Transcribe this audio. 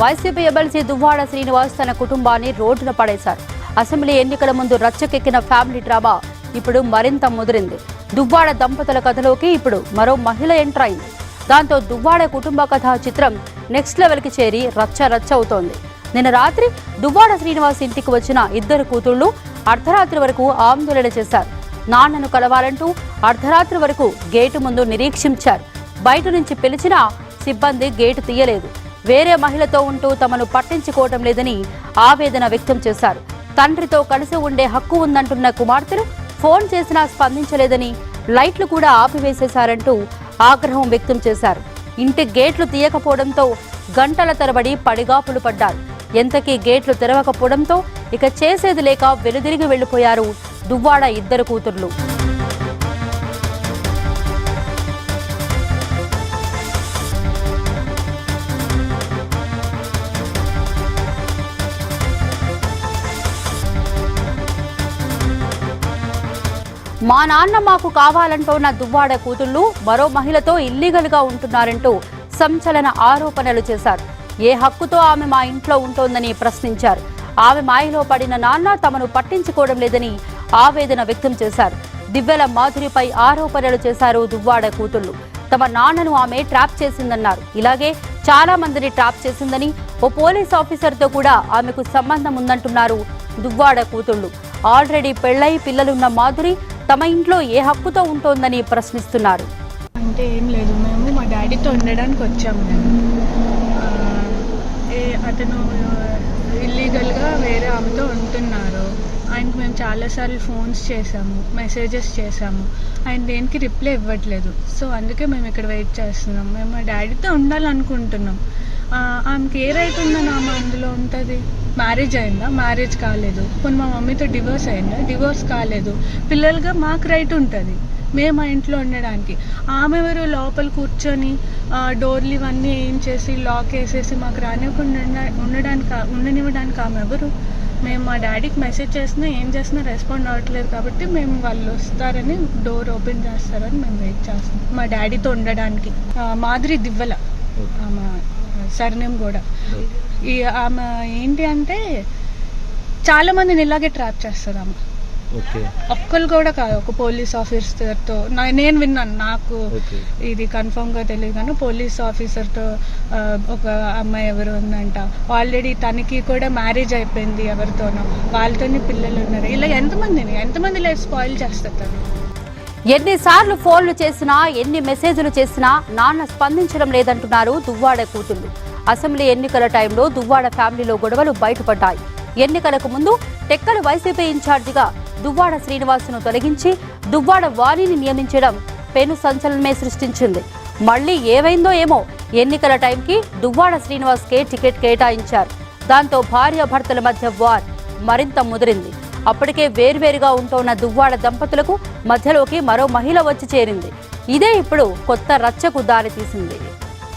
YCP MLC Duvvada Srinivas తన కుటుంబాన్ని రోడ్డున పడేశారు. అసెంబ్లీ ఎన్నికల ముందు రచ్చకెక్కిన ఫ్యామిలీ డ్రామా ఇప్పుడు మరింత ముదిరింది. దువ్వాడ దంపతుల కథలోకి ఇప్పుడు మరో మహిళ ఎంటర్ అయింది. దాంతో దువ్వాడ కుటుంబ కథా చిత్రం నెక్స్ట్ లెవెల్కి చేరి రచ్చ రచ్చ అవుతోంది. నిన్న రాత్రి దువ్వాడ శ్రీనివాస్ ఇంటికి వచ్చిన ఇద్దరు కూతుళ్ళు అర్ధరాత్రి వరకు ఆందోళన చేశారు. నాన్నను కలవాలంటూ అర్ధరాత్రి వరకు గేటు ముందు నిరీక్షించారు. బయట నుంచి పిలిచినా సిబ్బంది గేటు తీయలేదు. వేరే మహిళతో ఉంటూ తమను పట్టించుకోవటం లేదని ఆవేదన వ్యక్తం చేశారు. తండ్రితో కలిసి ఉండే హక్కు ఉందంటున్న కుమార్తెలు ఫోన్ చేసినా స్పందించలేదని లైట్లు కూడా ఆపివేసేశారంటూ ఆగ్రహం వ్యక్తం చేశారు. ఇంటి గేట్లు తీయకపోవడంతో గంటల తరబడి పడిగాపులు పడ్డారు. ఎంతకీ గేట్లు తెరవకపోవడంతో ఇక చేసేది లేక వెలుదిరిగి వెళ్ళిపోయారు దువ్వాడ ఇద్దరు కూతుర్లు. మా నాన్న మాకు కావాలంటోన్న దువ్వాడ కూతుళ్ళు మరో మహిళతో ఇల్లీగల్గా ఉంటున్నారంటూ సంచలన ఆరోపణలు చేశారు. ఏ హక్కుతో ఆమె మా ఇంట్లో ఉంటోందని ప్రశ్నించారు. ఆమె మాయలో పడిన నాన్న తమను పట్టించుకోవడం లేదని ఆవేదన వ్యక్తం చేశారు. దివ్వెల మాధురిపై ఆరోపణలు చేశారు దువ్వాడ కూతుళ్ళు తమ నాన్నను ఆమె ట్రాప్ చేసిందన్నారు. ఇలాగే చాలా మందిని ట్రాప్ చేసిందని ఓ పోలీస్ ఆఫీసర్తో కూడా ఆమెకు సంబంధం ఉందంటున్నారు దువ్వాడ కూతుళ్ళు ఆల్రెడీ పెళ్ళై పిల్లలున్న మాధురి తమ ఇంట్లో ఏ హక్కుతో ఉంటోందని ప్రశ్నిస్తున్నారు. అంటే ఏం లేదు మేము మా డాడీతో ఉండడానికి వచ్చాము మేము. ఏ అతను ఇల్లీగల్గా వేరే ఆమెతో ఉంటున్నారు. ఆయనకి మేము చాలాసార్లు ఫోన్స్ చేసాము మెసేజెస్ చేసాము ఆయన దేనికి రిప్లై ఇవ్వట్లేదు. సో అందుకే మేము ఇక్కడ వెయిట్ చేస్తున్నాం. మేము మా డాడీతో ఉండాలనుకుంటున్నాం. ఆమెకి ఏ రైట్ ఉందని ఆమె అందులో ఉంటుంది? మ్యారేజ్ అయిందా? మ్యారేజ్ కాలేదు. కొన్ని మా మమ్మీతో డివోర్స్ అయిందా? డివోర్స్ కాలేదు. పిల్లలుగా మాకు రైట్ ఉంటుంది. మేము మా ఇంట్లో ఉండడానికి. ఆమె ఎవరు లోపల కూర్చొని డోర్లు ఇవన్నీ ఏం చేసి లాక్ వేసేసి మాకు రానివ్వకుండా ఉండ- ఉండడానికి ఉండనివ్వడానికి ఆమె ఎవరు? మేము మా డాడీకి మెసేజ్ చేసినా ఏం చేసినా రెస్పాండ్ అవ్వట్లేదు కాబట్టి మేము వాళ్ళు వస్తారని డోర్ ఓపెన్ చేస్తారని మేము వెయిట్ చేస్తాం మా డాడీతో ఉండడానికి. ఆ, మాధురి దివ్వల. ఆమె సర్నేమ్ కూడా. ఈ ఆమె ఏంటి అంటే చాలా మందిని ఇలాగే ట్రాప్ చేస్తుంది ఆమె. ఒక్కరు కూడా కాదు ఒక పోలీస్ ఆఫీసర్తో నేను విన్నాను నాకు ఇది కన్ఫర్మ్గా తెలియదు కానీ పోలీస్ ఆఫీసర్తో ఒక అమ్మాయి ఎవరు ఉందంట ఆల్రెడీ తనకి కూడా మ్యారేజ్ అయిపోయింది ఎవరితోనో వాళ్ళతోనే పిల్లలు ఉన్నారు. ఇలా ఎంతమందిని ఎంతమంది లైఫ్ స్పాయిల్ చేస్తారు తను? ఎన్నిసార్లు ఫోన్లు చేసినా ఎన్ని మెసేజ్లు చేసినా నాన్న స్పందించడం లేదంటున్నారు దువ్వాడ కూతుళ్ళు అసెంబ్లీ ఎన్నికల టైంలో దువ్వాడ ఫ్యామిలీలో గొడవలు బయటపడ్డాయి. ఎన్నికలకు ముందు టెక్కల వైసీపీ ఇన్ఛార్జిగా దువ్వాడ శ్రీనివాసును తొలగించి దువ్వాడ వాణిని నియమించడం పెను సంచలనమే సృష్టించింది. మళ్ళీ ఏవైందో ఏమో ఎన్నికల టైంకి దువ్వాడ శ్రీనివాస్కే టికెట్ కేటాయించారు. దాంతో భార్యాభర్తల మధ్య వార్ మరింత ముదిరింది. అప్పటికే వేర్వేరుగా ఉంటున్న దువ్వాడ దంపతులకు మధ్యలోకి మరో మహిళ వచ్చి చేరింది. ఇదే ఇప్పుడు కొత్త రచ్చకు దారితీసింది.